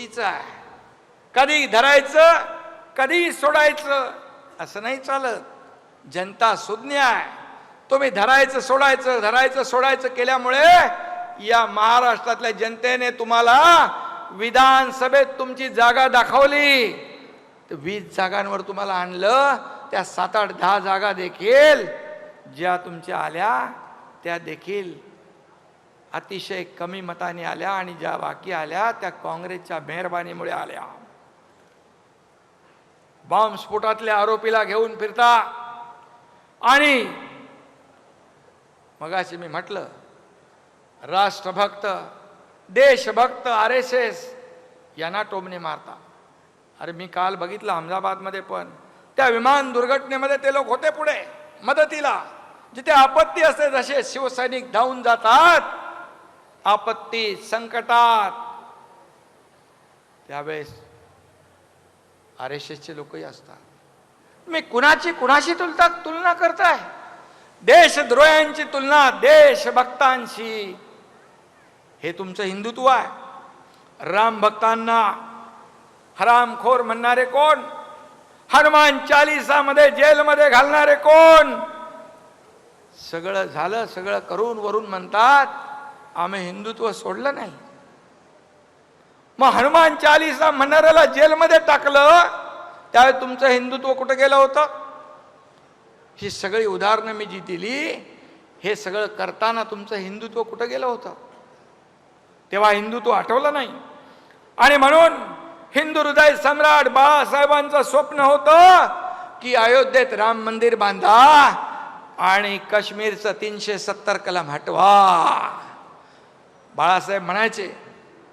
सोयीचं आहे. कधी धरायचं कधी सोडायचं असं नाही चालत. जनता सुज्ञ आहे. तुम्ही धरायचं सोडायचं धरायचं सोडायचं केल्यामुळे या महाराष्ट्रातल्या जनतेने तुम्हाला विधानसभेत तुमची जागा दाखवली. तर वीस जागांवर तुम्हाला आणलं त्या सात आठ दहा जागा देखील ज्या तुमच्या आल्या त्या देखील अतिशय कमी मताने आल्या आणि ज्या बाकी आल्या त्या काँग्रेसच्या मेहरबानीमुळे आल्या. बॉम्बस्फोटातल्या आरोपीला घेऊन फिरता. आणि मगाशी मी म्हटलं राष्ट्रभक्त देशभक्त आर एस एस यांना टोमने मारता. अरे मी काल बघितलं अहमदाबादमध्ये पण. त्या विमान दुर्घटनेमध्ये ते लोक होते पुढे मदतीला. जिथे आपत्ती असते जसे शिवसैनिक धावून जातात. आपत्ती संकटात. त्यावेळेस आर एस एसचे लोकही असतात. मी कुणाची कुणाशी तुलता तुलना करताय? देशद्रोह्यांची तुलना देशभक्तांशी. हे तुमचं हिंदुत्व आहे. राम भक्तांना हरामखोर म्हणणारे कोण? हनुमान चालिसामध्ये जेलमध्ये घालणारे कोण? सगळं झालं सगळं करून वरून म्हणतात आम्ही हिंदुत्व सोडलं नाही. मग हनुमान चालीसा म्हणणाऱ्याला जेलमध्ये टाकलं त्यावेळी तुमचं हिंदुत्व कुठं गेलं होतं? ही सगळी उदाहरणं मी जी दिली हे सगळं करताना तुमचं हिंदुत्व कुठं गेलं होतं? तेव्हा हिंदुत्व आठवलं नाही. आणि म्हणून हिंदू हृदय सम्राट बाळासाहेबांचं स्वप्न होतं की अयोध्येत राम मंदिर बांधा आणि काश्मीरचं तीनशे सत्तर कलम हटवा. बाळासाहेब म्हणायचे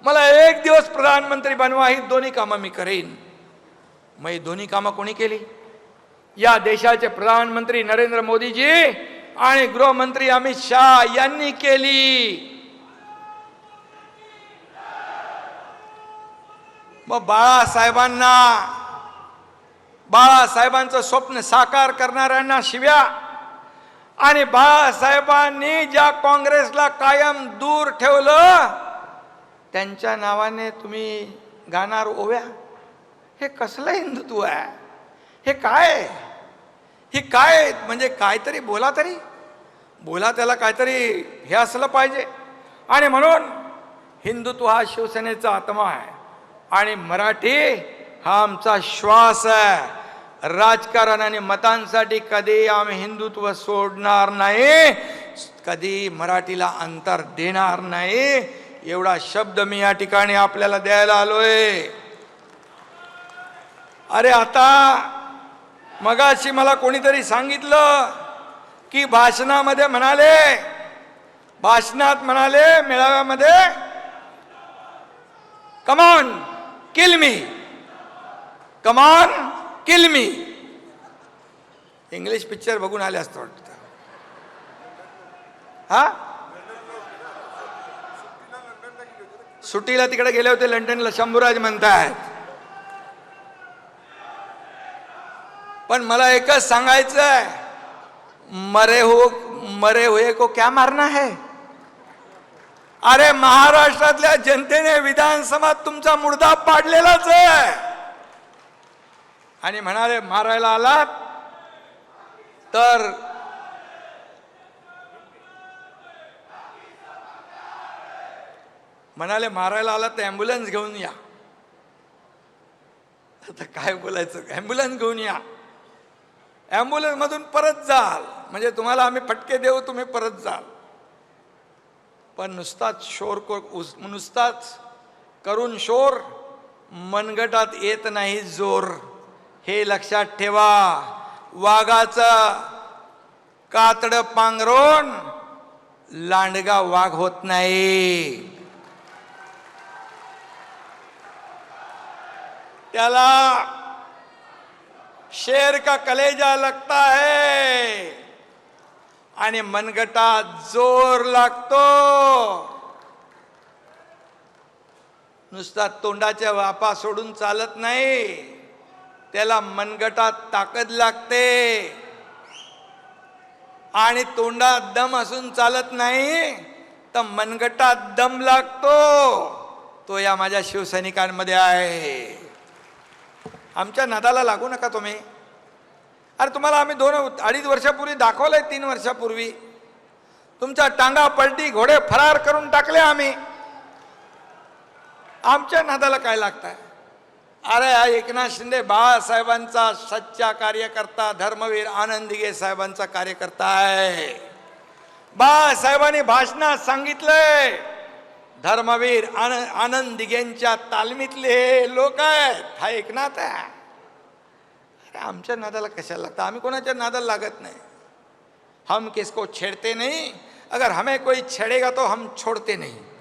मला एक दिवस प्रधानमंत्री बनवा ही दोन्ही कामं मी करेन. मग ही दोन्ही कामं कोणी केली? या देशाचे प्रधानमंत्री नरेंद्र मोदीजी आणि गृहमंत्री अमित शाह यांनी केली. मग बाळासाहेबांना बाळासाहेबांचं स्वप्न साकार करणाऱ्यांना शिव्या. आणि बाळासाहेबांनी ज्या काँग्रेसला कायम दूर ठेवलं त्यांच्या नावाने तुम्ही गाणार ओव्या. हे कसलं हिंदुत्व आहे? हे काय? हे काय? म्हणजे काहीतरी बोला तरी. बोला त्याला काहीतरी हे असलं पाहिजे. आणि म्हणून हिंदुत्व हा शिवसेनेचा आत्मा आहे. आणि मराठी हा आमचा श्वास आहे. राजकारण आणि मतांसाठी कधी आम्ही हिंदुत्व सोडणार नाही कधी मराठीला अंतर देणार नाही. एवढा शब्द मी या ठिकाणी आपल्याला द्यायला आलोय. अरे आता मगाशी मला कोणीतरी सांगितलं की भाषणामध्ये म्हणाले भाषणात म्हणाले मेळाव्यामध्ये कमान किल मी कमान किल मी इंग्लिश पिक्चर बघून आले असतं वाटतं. हा? सुट्टीला तिकडे गेले होते लंडनला शंभूराज म्हणतायत. पण मला एकच सांगायचं आहे मरे हो मरे हुए को क्या मारना है? अरे महाराष्ट्रातल्या जनतेने विधानसभा तुमचा मुर्दा पाडलेलाच आहे. आणि म्हणाले मारायला आलात? तर म्हणाले मारायला आलात तर ॲम्ब्युलन्स घेऊन या. आता काय बोलायचं? ॲम्ब्युलन्स घेऊन या. ॲम्ब्युलन्समधून परत जाल. म्हणजे तुम्हाला आम्ही फटके देऊ तुम्ही परत जाल. पण नुसताच शोर को उस- नुसताच करून शोर मनगटात येत नाही जोर. हे लक्षात ठेवा. वाघाचं कातड पांघरून लांडगा वाघ होत नाही. त्याला शेर का कलेजा लगता है आणि मनगटा जोर लागतो. नुसता तोंडाच्या वापा सोडून चालत नाही. त्याला मनगटात ताकद लागते. आणि तोंडात दम असून चालत नाही तर मनगटात दम लागतो. तो या माझ्या शिवसैनिकांमध्ये आहे. आमच्या नादाला लागू नका तुम्ही. अरे तुम्हाला आम्ही दोन अडीच वर्षापूर्वी दाखवलंय तीन वर्षापूर्वी. तुमच्या टांगा पलटी घोडे फरार करून टाकले आम्ही. आमच्या नादाला काय लागताय? अरे हा एकनाथ शिंदे बाळासाहेबांचा सच्चा कार्यकर्ता धर्मवीर आनंद साहेबांचा कार्यकर्ता आहे. बाळासाहेबांनी भाषणात सांगितलंय धर्मवीर आन आनंद दिघेंच्या तालमीतले हे लोक आहेत. हा एकनाथ आहे. अरे आमच्या नादाला कशाला लागतं? आम्ही कोणाच्या नादाला लागत नाही. हम किसको छेड़ते नहीं? अगर हमें कोई छेड़ेगा तो हम छोड़ते नहीं.